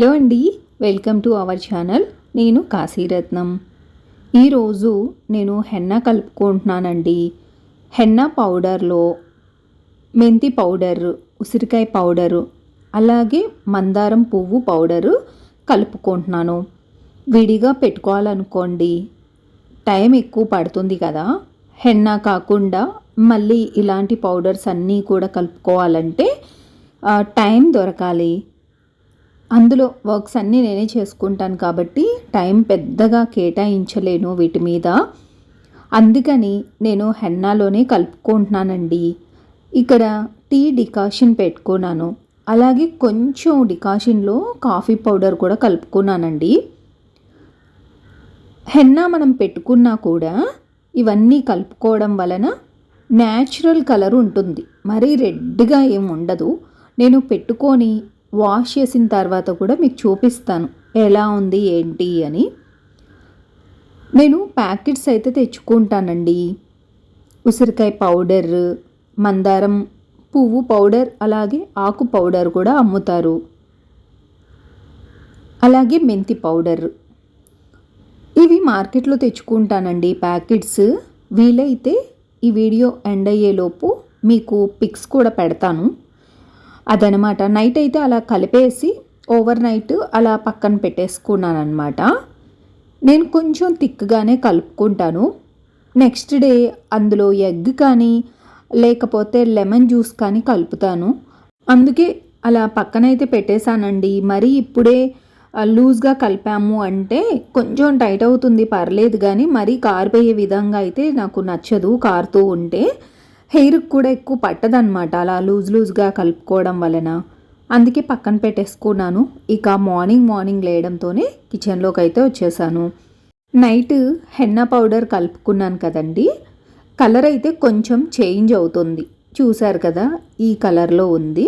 Hello అండి welcome to our channel. నేను కాశీరత్నం. ఈరోజు నేను హెన్నా కలుపుకుంటున్నానండి. హెన్నా పౌడర్లో మెంతి పౌడర్ ఉసిరికాయ పౌడరు అలాగే మందారం పువ్వు పౌడరు కలుపుకుంటున్నాను. విడిగా పెట్టుకోవాలనుకోండి టైం ఎక్కువ పడుతుంది కదా. హెన్నా కాకుండా మళ్ళీ ఇలాంటి పౌడర్స్ అన్నీ కూడా కలుపుకోవాలంటే టైం దొరకాలి. అందులో వర్క్స్ అన్నీ నేనే చేసుకుంటాను కాబట్టి టైం పెద్దగా కేటాయించలేను వీటి మీద. అందుకని నేను హెన్నాలోనే కలుపుకుంటున్నానండి. ఇక్కడ టీ డికాషన్ పెట్టుకున్నాను. అలాగే కొంచెం డికాషన్లో కాఫీ పౌడర్ కూడా కలుపుకున్నానండి. హెన్నా మనం పెట్టుకున్నా కూడా ఇవన్నీ కలుపుకోవడం వలన న్యాచురల్ కలర్ ఉంటుంది. మరీ రెడ్గా ఏం ఉండదు. నేను పెట్టుకొని వాష్ చేసిన తర్వాత కూడా మీకు చూపిస్తాను. ఎలా ఉంది ఏంటి అని. నేను ప్యాకెట్స్ అయితే తెచ్చుకుంటానండి. ఉసిరికాయ పౌడర్ మందారం పువ్వు పౌడర్ అలాగే ఆకు పౌడర్ కూడా అమ్ముతారు. అలాగే మెంతి పౌడర్. ఇవి మార్కెట్లో తెచ్చుకుంటానండి ప్యాకెట్స్. వీలైతే ఈ వీడియో ఎండ్ అయ్యేలోపు మీకు పిక్స్ కూడా పెడతాను. అదనమాట. నైట్ అయితే అలా కలిపేసి ఓవర్ నైట్ అలా పక్కన పెట్టేసుకున్నాను అనమాట నేను కొంచెం థిక్గానే కలుపుకుంటాను. నెక్స్ట్ డే అందులో ఎగ్ కానీ లేకపోతే లెమన్ జ్యూస్ కానీ కలుపుతాను. అందుకే అలా పక్కనైతే పెట్టేశానండి. మరి ఇప్పుడే లూజ్గా కలిపాము అంటే కొంచెం టైట్ అవుతుంది పర్లేదు కానీ మరీ కారిపోయే విధంగా అయితే నాకు నచ్చదు కారుతూ ఉంటే. హెయిర్కి కూడా ఎక్కువ పట్టదనమాట అలా లూజ్ లూజ్గా కలుపుకోవడం వలన. అందుకే పక్కన పెట్టేసుకున్నాను. ఇక మార్నింగ్ మార్నింగ్ లేయడంతోనే కిచెన్లోకి అయితే వచ్చేసాను. నైట్ హెన్నా పౌడర్ కలుపుకున్నాను కదండి. కలర్ అయితే కొంచెం చేంజ్ అవుతుంది. చూశారు కదా ఈ కలర్లో ఉంది.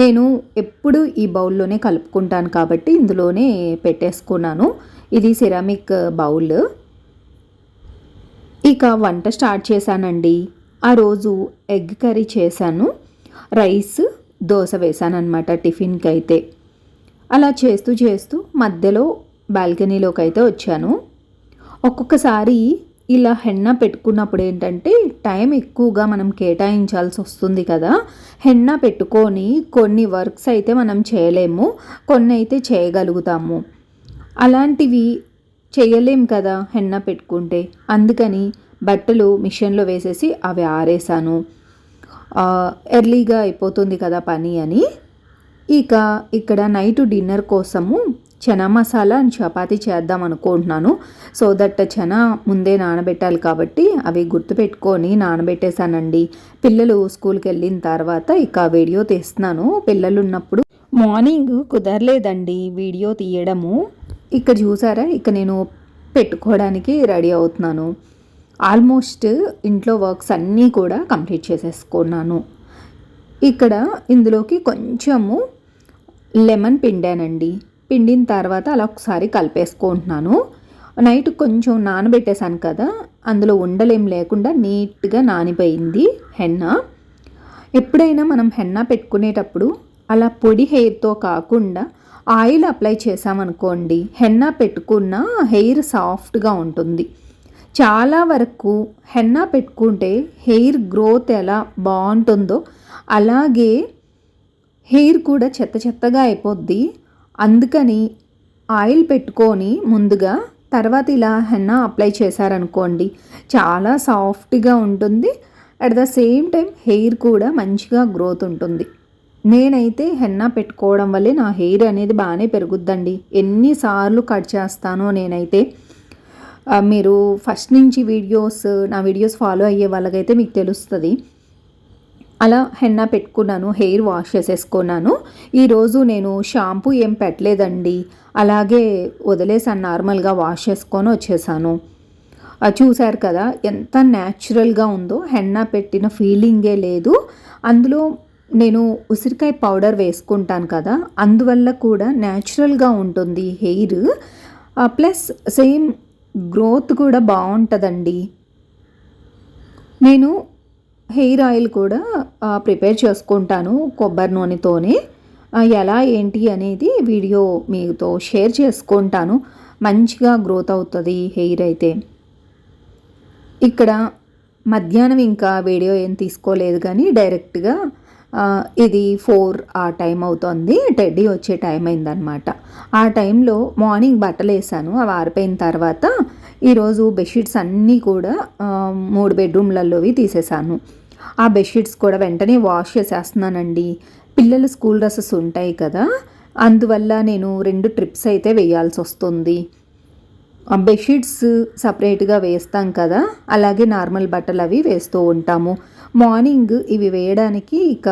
నేను ఎప్పుడు ఈ బౌల్లోనే కలుపుకుంటాను కాబట్టి ఇందులోనే పెట్టేసుకున్నాను. ఇది సిరామిక్ బౌల్. ఇక వంట స్టార్ట్ చేశానండి. ఆ రోజు ఎగ్ కర్రీ చేశాను రైస్ దోశ వేశానమాట అనమాట టిఫిన్కి అయితే అలా చేస్తూ చేస్తూ మధ్యలో బాల్కనీలోకి అయితే వచ్చాను. ఒక్కొక్కసారి ఇలా హెన్న పెట్టుకున్నప్పుడు ఏంటంటే టైం ఎక్కువగా మనం కేటాయించాల్సి వస్తుంది కదా. హెన్న పెట్టుకొని కొన్ని వర్క్స్ అయితే మనం చేయలేము కొన్ని అయితే చేయగలుగుతాము. అలాంటివి చేయలేం కదా హెన్న పెట్టుకుంటే. అందుకని బట్టలు మిషన్లో వేసేసి అవి ఆరేసాను ఎర్లీగా అయిపోతుంది కదా పని అని. ఇక ఇక్కడ నైట్ డిన్నర్ కోసము చనా మసాలా అండ్ చపాతి చేద్దాం అనుకుంటున్నాను. సో దట్ చనా ముందే నానబెట్టాలి కాబట్టి అవి గుర్తుపెట్టుకొని నానబెట్టేశానండి. పిల్లలు స్కూల్కి వెళ్ళిన తర్వాత ఇక వీడియో తీస్తున్నాను. పిల్లలు ఉన్నప్పుడు మార్నింగ్ కుదరలేదండి వీడియో తీయడము. ఇక్కడ చూసారా? ఇక నేను పెట్టుకోవడానికి రెడీ అవుతున్నాను. ఆల్మోస్ట్ ఇంట్లో వర్క్స్ అన్నీ కూడా కంప్లీట్ చేసేసుకున్నాను. ఇక్కడ ఇందులోకి కొంచెము లెమన్ పిండానండి. పిండిన తర్వాత అలా ఒకసారి కలిపేసుకుంటున్నాను. నైట్ కొంచెం నానబెట్టేశాను కదా అందులో ఉండలేం లేకుండా నీట్గా నానిపోయింది హెన్న. ఎప్పుడైనా మనం హెన్న పెట్టుకునేటప్పుడు అలా పొడి హెయిర్తో కాకుండా ఆయిల్ అప్లై చేసామనుకోండి హెన్నా పెట్టుకున్న హెయిర్ సాఫ్ట్గా ఉంటుంది. చాలా వరకు హెన్నా పెట్టుకుంటే హెయిర్ గ్రోత్ ఎలా బాగుంటుందో అలాగే హెయిర్ కూడా చెత్త చెత్తగా అయిపోద్ది. అందుకని ఆయిల్ పెట్టుకొని ముందుగా తర్వాత ఇలా హెన్నా అప్లై చేశారనుకోండి చాలా సాఫ్ట్గా ఉంటుంది. At the same time hair కూడా మంచిగా గ్రోత్ ఉంటుంది. నేనైతే హెన్నా పెట్టుకోవడం వల్లే నా హెయిర్ అనేది బాగానే పెరుగుద్దండి. ఎన్నిసార్లు కట్ చేస్తానో నేనైతే. మీరు ఫస్ట్ నుంచి వీడియోస్ నా వీడియోస్ ఫాలో అయ్యే వాళ్ళకైతే మీకు తెలుస్తుంది. అలా హెన్నా పెట్టుకున్నాను హెయిర్ వాష్ చేసేసుకున్నాను. ఈరోజు నేను షాంపూ ఏం పెట్టలేదండి. అలాగే వదిలేసాను నార్మల్గా వాష్ చేసుకొని వచ్చేసాను. చూశారు కదా ఎంత న్యాచురల్గా ఉందో. హెన్నా పెట్టిన ఫీలింగే లేదు. అందులో నేను ఉసిరికాయ పౌడర్ వేసుకుంటాను కదా అందువల్ల కూడా న్యాచురల్గా ఉంటుంది హెయిర్. ప్లస్ సేమ్ గ్రోత్ కూడా బాగుంటుందండి. నేను హెయిర్ ఆయిల్ కూడా ప్రిపేర్ చేసుకుంటాను కొబ్బరి నూనెతోనే. ఎలా ఏంటి అనేది వీడియో మీతో షేర్ చేసుకుంటాను. మంచిగా గ్రోత్ అవుతుంది హెయిర్ అయితే. ఇక్కడ మధ్యాహ్నం ఇంకా వీడియో ఏం తీసుకోలేదు కానీ డైరెక్ట్గా ఇది ఫోర్ ఆ టైం అవుతుంది. టెడ్డీ వచ్చే టైం అయిందనమాట ఆ టైంలో మార్నింగ్ బట్టలు వేసాను అవి ఆరిపోయిన తర్వాత ఈరోజు బెడ్షీట్స్ అన్నీ కూడా మూడు బెడ్రూమ్లలోవి తీసేసాను ఆ బెడ్షీట్స్ కూడా వెంటనే వాష్ చేసేస్తున్నానండి. పిల్లల స్కూల్ డ్రెస్సెస్ ఉంటాయి కదా అందువల్ల నేను రెండు ట్రిప్స్ అయితే వేయాల్సి వస్తుంది. ఆ బెడ్షీట్స్ సపరేట్గా వేస్తాం కదా అలాగే నార్మల్ బట్టలు అవి వేస్తూ ఉంటాము. మార్నింగ్ ఇవి వేయడానికి ఇక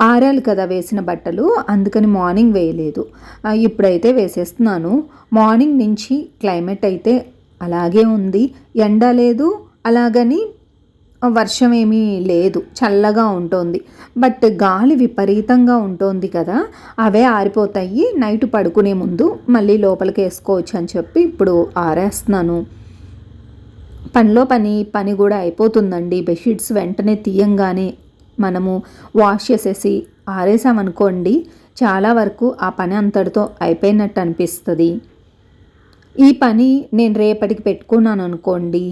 ఆరాలి కదా వేసిన బట్టలు. అందుకని మార్నింగ్ వేయలేదు. ఇప్పుడైతే వేసేస్తున్నాను. మార్నింగ్ నుంచి క్లైమేట్ అయితే అలాగే ఉంది. ఎండ లేదు అలాగని వర్షం ఏమీ లేదు. చల్లగా ఉంటుంది. బట్ గాలి విపరీతంగా ఉంటుంది కదా. అవే ఆరిపోతాయి. నైట్ పడుకునే ముందు మళ్ళీ లోపలికి వేసుకోవచ్చు అని చెప్పి ఇప్పుడు ఆరేస్తున్నాను. పనిలో పని పని కూడా అయిపోతుందండి. బెడ్షీట్స్ వెంటనే తీయంగానే మనము వాష్ చేసేసి ఆరేసామనుకోండి చాలా వరకు ఆ పని అంతటితో అయిపోయినట్టు అనిపిస్తుంది. ఈ పని నేను రేపటికి పెట్టుకున్నాను అనుకోండి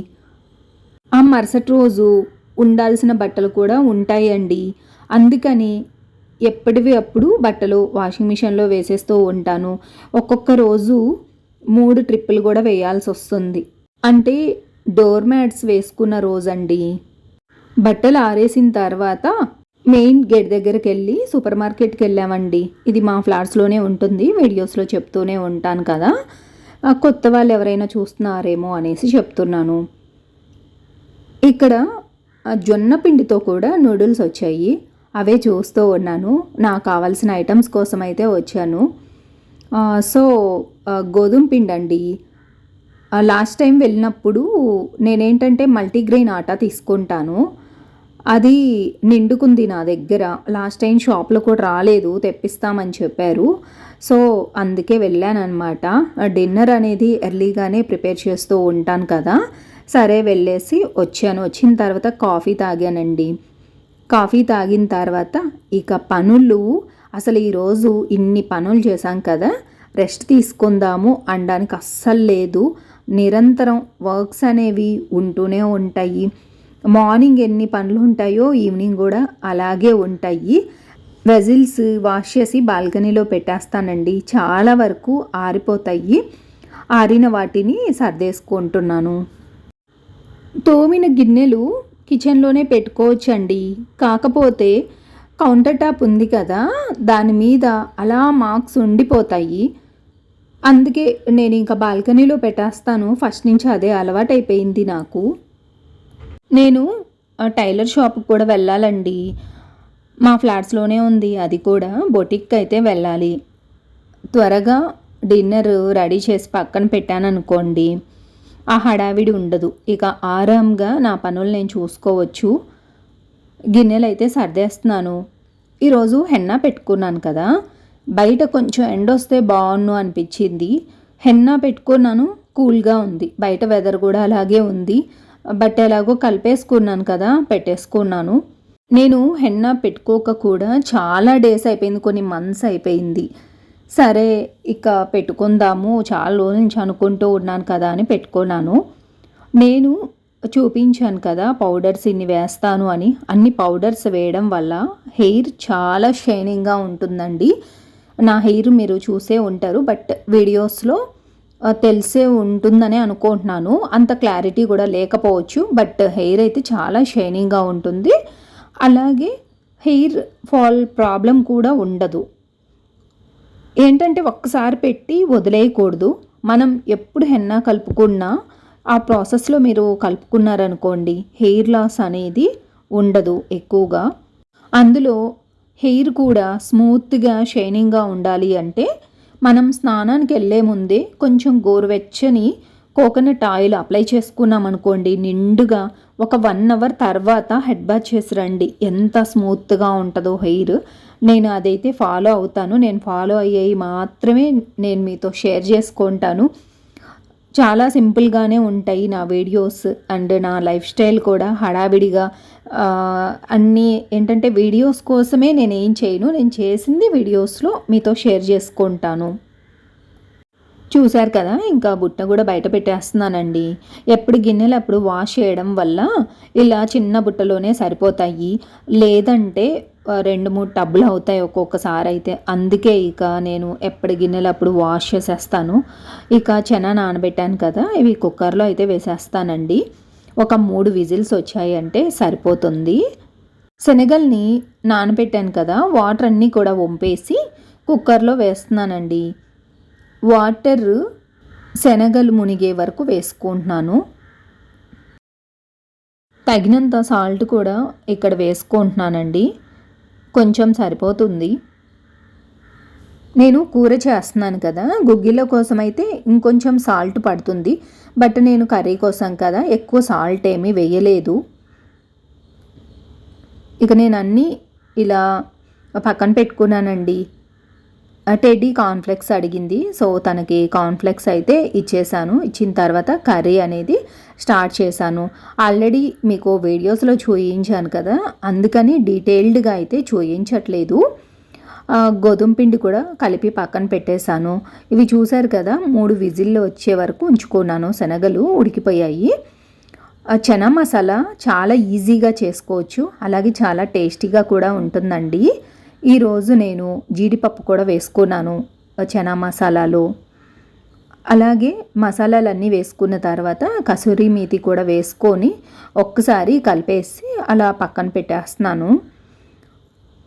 ఆ మరుసటి రోజు ఉండాల్సిన బట్టలు కూడా ఉంటాయండి. అందుకని ఎప్పటివి అప్పుడు బట్టలు వాషింగ్ మిషన్లో వేసేస్తూ ఉంటాను. ఒక్కొక్క రోజు మూడు ట్రిప్పులు కూడా వేయాల్సి వస్తుంది అంటే డోర్ మ్యాట్స్ వేసుకున్న రోజండి. బట్టలు ఆరేసిన తర్వాత మెయిన్ గేట్ దగ్గరికి వెళ్ళి సూపర్ మార్కెట్కి వెళ్ళామండి. ఇది మా ఫ్లాట్స్లోనే ఉంటుంది. వీడియోస్లో చెప్తూనే ఉంటాను కదా. కొత్త వాళ్ళు ఎవరైనా చూస్తున్నారేమో అనేసి చెప్తున్నాను. ఇక్కడ జొన్న పిండితో కూడా నూడిల్స్ వచ్చాయి. అవే చూస్తూ ఉన్నాను. నాకు కావాల్సిన ఐటమ్స్ కోసం అయితే వచ్చాను సో గోధుమ పిండి అండి లాస్ట్ టైం వెళ్ళినప్పుడు నేనేంటంటే మల్టీగ్రెయిన్ ఆటా తీసుకుంటాను. అది నిండుకుంది నా దగ్గర. లాస్ట్ టైం షాప్లో కూడా రాలేదు తెప్పిస్తామని చెప్పారు. సో అందుకే వెళ్ళానమాట డిన్నర్ అనేది ఎర్లీగానే ప్రిపేర్ చేస్తూ ఉంటాను కదా. సరే వెళ్ళేసి వచ్చాను. వచ్చిన తర్వాత కాఫీ తాగానండి. కాఫీ తాగిన తర్వాత ఇక పనులు. అసలు ఈరోజు ఇన్ని పనులు చేశాం కదా. రెస్ట్ తీసుకుందాము అనడానికి అస్సలు లేదు. నిరంతరం వర్క్స్ అనేవి ఉంటూనే ఉంటాయి. మార్నింగ్ ఎన్ని పనులు ఉంటాయో ఈవినింగ్ కూడా అలాగే ఉంటాయి. వెజిల్స్ వాష్ చేసి బాల్కనీలో పెట్టేస్తానండి. చాలా వరకు ఆరిపోతాయి. ఆరిన వాటిని సర్దేసుకుంటున్నాను. తోమిన గిన్నెలు కిచెన్లోనే పెట్టుకోవచ్చండి. కాకపోతే కౌంటర్ టాప్ ఉంది కదా దాని మీద అలా మార్క్స్ ఉండిపోతాయి. అందుకే నేను ఇంకా బాల్కనీలో పెట్టేస్తాను. ఫస్ట్ నుంచి అదే అలవాటైపోయింది నాకు. నేను ఆ, టైలర్ షాప్కి కూడా వెళ్ళాలండి. మా ఫ్లాట్స్లోనే ఉంది. అది కూడా బొటిక్ అయితే వెళ్ళాలి. త్వరగా డిన్నర్ రెడీ చేసి పక్కన పెట్టాను అనుకోండి ఆ హడావిడి ఉండదు. ఇక ఆరాంగా నా పనులు నేను చూసుకోవచ్చు. గిన్నెలు అయితే సర్దేస్తున్నాను. ఈరోజు హెన్నా పెట్టుకున్నాను కదా. బయట కొంచెం ఎండ వస్తే బాగున్ను అనిపించింది. హెన్నా పెట్టుకున్నాను కూల్గా ఉంది. బయట వెదర్ కూడా అలాగే ఉంది. బట్ ఎలాగో కలిపేసుకున్నాను కదా పెట్టేసుకున్నాను. నేను హెన్నా పెట్టుకోక కూడా చాలా డేస్ అయిపోయింది కొన్ని మంత్స్ అయిపోయింది. సరే ఇక పెట్టుకుందాము చాలా రోజుల నుంచి అనుకుంటూ ఉన్నాను కదా అని పెట్టుకున్నాను. నేను చూపించాను కదా పౌడర్స్ ఇన్ని వేస్తాను అని. అన్ని పౌడర్స్ వేయడం వల్ల హెయిర్ చాలా షైనింగ్గా ఉంటుందండి. నా హెయిర్ మీరు చూసే ఉంటారు బట్ వీడియోస్లో తెలిసే ఉంటుందని అనుకుంటున్నాను. అంత క్లారిటీ కూడా లేకపోవచ్చు బట్ హెయిర్ అయితే చాలా షైనింగ్గా ఉంటుంది. అలాగే హెయిర్ ఫాల్ ప్రాబ్లం కూడా ఉండదు. ఏంటంటే ఒక్కసారి పెట్టి వదిలేయకూడదు. మనం ఎప్పుడు హెన్నా కలుపుకున్నా ఆ ప్రాసెస్లో మీరు కలుపుకున్నారనుకోండి హెయిర్ లాస్ అనేది ఉండదు ఎక్కువగా. అందులో హెయిర్ కూడా స్మూత్గా షైనింగ్గా ఉండాలి అంటే మనం స్నానానికి వెళ్ళే ముందే కొంచెం గోరువెచ్చని కోకోనట్ ఆయిల్ అప్లై చేసుకున్నాం అనుకోండి నిండుగా ఒక వన్ అవర్ తర్వాత హెడ్ బాత్ చేసి రండి. ఎంత స్మూత్గా ఉంటుందో హెయిర్. నేను అదైతే ఫాలో అవుతాను. నేను ఫాలో అయ్యేవి మాత్రమే నేను మీతో షేర్ చేసుకుంటాను. చాలా సింపుల్గానే ఉంటాయి నా వీడియోస్ అండ్ నా లైఫ్ స్టైల్ కూడా హడావిడిగా అన్నీ ఏంటంటే వీడియోస్ కోసమే నేను ఏం చేయను. నేను చేసింది వీడియోస్లో మీతో షేర్ చేసుకుంటాను. చూశారు కదా ఇంకా బుట్ట కూడా బయట పెట్టేస్తున్నానండి. ఎప్పుడు గిన్నెలు అప్పుడు వాష్ చేయడం వల్ల ఇలా చిన్న బుట్టలోనే సరిపోతాయి. లేదంటే రెండు మూడు టబ్బులు అవుతాయి ఒక్కొక్కసారి అయితే. అందుకే ఇక నేను ఎప్పుడు గిన్నెలు అప్పుడు వాష్ చేసేస్తాను. ఇక చెన నానబెట్టాను కదా ఇవి కుక్కర్లో అయితే వేసేస్తానండి. ఒక మూడు విజిల్స్ వచ్చాయి అంటే సరిపోతుంది. శనగల్ని నానబెట్టాను కదా వాటర్ అన్నీ కూడా వంపేసి కుక్కర్లో వేస్తున్నానండి. వాటర్ శనగలు మునిగే వరకు వేసుకుంటున్నాను. తగినంత సాల్ట్ కూడా ఇక్కడ వేసుకుంటున్నానండి. కొంచెం సరిపోతుంది. నేను కూర చేస్తున్నాను కదా గుగ్గిల కోసం అయితే ఇంకొంచెం సాల్ట్ పడుతుంది. బట్ నేను కర్రీ కోసం కదా ఎక్కువ సాల్ట్ ఏమీ వేయలేదు. ఇక నేను అన్నీ ఇలా పక్కన పెట్టుకున్నానండి. టెడ్డీ కాన్ఫ్లెక్స్ అడిగింది. సో తనకి కాన్ఫ్లెక్స్ అయితే ఇచ్చేసాను. ఇచ్చిన తర్వాత కర్రీ అనేది స్టార్ట్ చేశాను. ఆల్రెడీ మీకు వీడియోస్లో చూయించాను కదా అందుకని డీటెయిల్డ్గా అయితే చూయించట్లేదు. గోధుమ పిండి కూడా కలిపి పక్కన పెట్టేశాను. ఇవి చూశారు కదా మూడు విజిల్లు వచ్చే వరకు ఉంచుకున్నాను. శనగలు ఉడికిపోయాయి. ఆ చనా మసాలా చాలా ఈజీగా చేసుకోవచ్చు. అలాగే చాలా టేస్టీగా కూడా ఉంటుందండి. ఈరోజు నేను జీడిపప్పు కూడా వేసుకున్నాను చనా మసాలాలో. అలాగే మసాలాలన్నీ వేసుకున్న తర్వాత కసూరి మీతి కూడా వేసుకొని ఒక్కసారి కలిపేసి అలా పక్కన పెట్టేస్తున్నాను.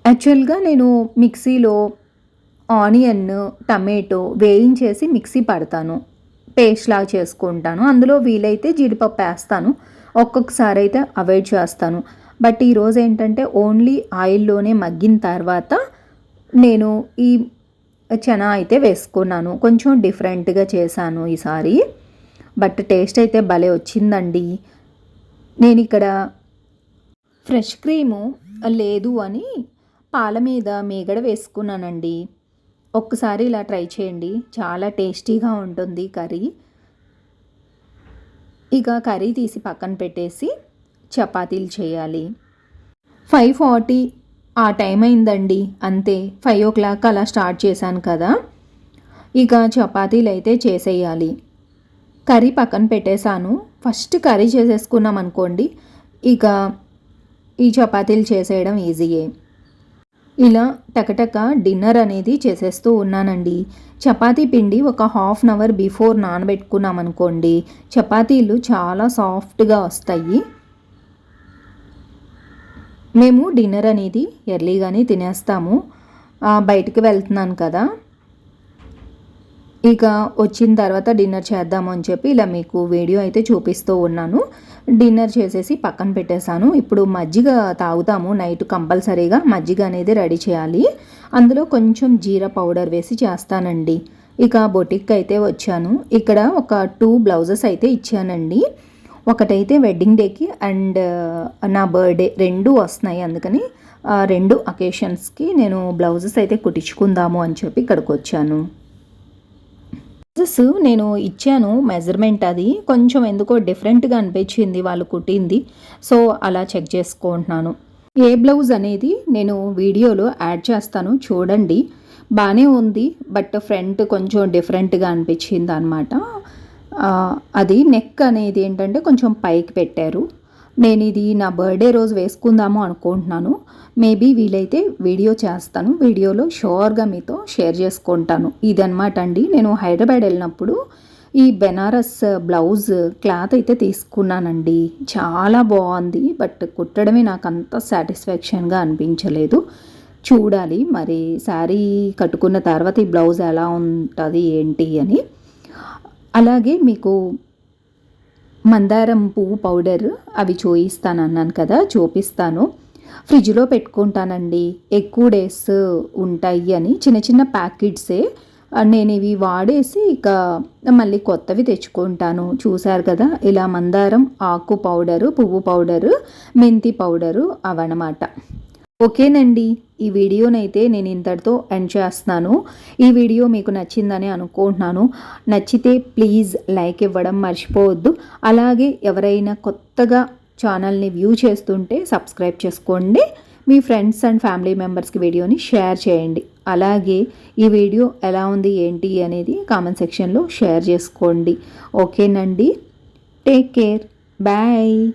యాక్చువల్గా నేను మిక్సీలో ఆనియన్ టమాటో వేయించేసి మిక్సీ పడతాను. పేస్ట్ లాగా చేసుకుంటాను. అందులో వీలైతే జీడిపప్పు వేస్తాను. ఒక్కొక్కసారి అయితే అవాయిడ్ చేస్తాను. బట్ ఈరోజు ఏంటంటే ఓన్లీ ఆయిల్లోనే మగ్గిన తర్వాత నేను ఈ చనా అయితే వేసుకున్నాను. కొంచెం డిఫరెంట్గా చేశాను ఈసారి. బట్ టేస్ట్ అయితే భలే వచ్చిందండి. నేను ఇక్కడ ఫ్రెష్ క్రీము లేదు అని పాల మీద మీగడ వేసుకున్నానండి. ఒక్కసారి ఇలా ట్రై చేయండి. చాలా టేస్టీగా ఉంటుంది కర్రీ. ఇక కర్రీ తీసి పక్కన పెట్టేసి చపాతీలు చేయాలి. ఫైవ్ ఫార్టీ ఆ టైం అయిందండి. అంతే ఫైవ్ ఓ క్లాక్ అలా స్టార్ట్ చేశాను కదా. ఇక చపాతీలు అయితే చేసేయాలి. కర్రీ పక్కన పెట్టేశాను. ఫస్ట్ కర్రీ చేసేసుకున్నాం అనుకోండి ఇక ఈ చపాతీలు చేసేయడం ఈజీయే. ఇలా టకటక డిన్నర్ అనేది చేసేస్తూ ఉన్నానండి. చపాతీ పిండి ఒక హాఫ్ అన్ అవర్ బిఫోర్ నానబెట్టుకున్నాం అనుకోండి చపాతీలు చాలా సాఫ్ట్గా వస్తాయి. మేము డిన్నర్ అనేది ఎర్లీగానే తినేస్తాము. బయటికి వెళ్తున్నాను కదా. ఇక వచ్చిన తర్వాత డిన్నర్ చేద్దాము అని చెప్పి ఇలా మీకు వీడియో అయితే చూపిస్తూ ఉన్నాను. డిన్నర్ చేసేసి పక్కన పెట్టేశాను. ఇప్పుడు మజ్జిగ తాగుతాము. నైట్ కంపల్సరీగా మజ్జిగ అనేది రెడీ చేయాలి. అందులో కొంచెం జీరా పౌడర్ వేసి చేస్తానండి. ఇక బొటిక్ అయితే వచ్చాను. ఇక్కడ ఒక టూ బ్లౌజెస్ అయితే ఇచ్చానండి. ఒకటైతే వెడ్డింగ్ డేకి అండ్ నా బర్త్డే రెండు వస్తున్నాయి. అందుకని రెండు అకేషన్స్కి నేను బ్లౌజెస్ అయితే కుట్టించుకుందాము అని చెప్పి ఇక్కడికి వచ్చాను. బ్లౌజెస్ నేను ఇచ్చాను మెజర్మెంట్ అది. కొంచెం ఎందుకో డిఫరెంట్గా అనిపించింది వాళ్ళు కుట్టింది. సో అలా చెక్ చేసుకుంటున్నాను. ఏ బ్లౌజ్ అనేది నేను వీడియోలో యాడ్ చేస్తాను చూడండి. బాగానే ఉంది బట్ ఫ్రంట్ కొంచెం డిఫరెంట్గా అనిపించింది అనమాట అది నెక్ అనేది ఏంటంటే కొంచెం పైకి పెట్టారు. నేను ఇది నా బర్త్డే రోజు వేసుకుందాము అనుకుంటున్నాను. మేబీ వీలైతే వీడియో చేస్తాను. వీడియోలో షూర్గా మీతో షేర్ చేసుకుంటాను. ఇదనమాట అండి. నేను హైదరాబాద్ వెళ్ళినప్పుడు ఈ బెనారస్ బ్లౌజ్ క్లాత్ అయితే తీసుకున్నానండి. చాలా బాగుంది. బట్ కుట్టడమే నాకు అంత సాటిస్ఫాక్షన్గా అనిపించలేదు. చూడాలి. మరి శారీ కట్టుకున్న తర్వాత ఈ బ్లౌజ్ ఎలా ఉంటుంది ఏంటి అని. అలాగే మీకు మందారం పువ్వు పౌడర్ అవి చూయిస్తాను అన్నాను కదా చూపిస్తాను. ఫ్రిడ్జ్లో పెట్టుకుంటానండి. ఎక్కువ డేస్ ఉంటాయి అని చిన్న చిన్న ప్యాకెట్సే. నేను ఇవి వాడేసి ఇక మళ్ళీ కొత్తవి తెచ్చుకుంటాను. చూశారు కదా ఇలా మందారం ఆకు పౌడరు పువ్వు పౌడరు మెంతి పౌడరు అవన్నమాట. ఓకేనండి. ఈ వీడియోనైతే నేను ఇంతటితో ఎండ్ చేస్తున్నాను. ఈ వీడియో మీకు నచ్చిందని అనుకుంటున్నాను. నచ్చితే ప్లీజ్ లైక్ ఇవ్వడం మర్చిపోవద్దు. అలాగే ఎవరైనా కొత్తగా ఛానల్ని వ్యూ చేస్తుంటే సబ్స్క్రైబ్ చేసుకోండి. మీ ఫ్రెండ్స్ అండ్ ఫ్యామిలీ మెంబర్స్కి వీడియోని షేర్ చేయండి. అలాగే ఈ వీడియో ఎలా ఉంది ఏంటి అనేది కామెంట్ సెక్షన్లో షేర్ చేసుకోండి. ఓకేనండి. Take care. బాయ్.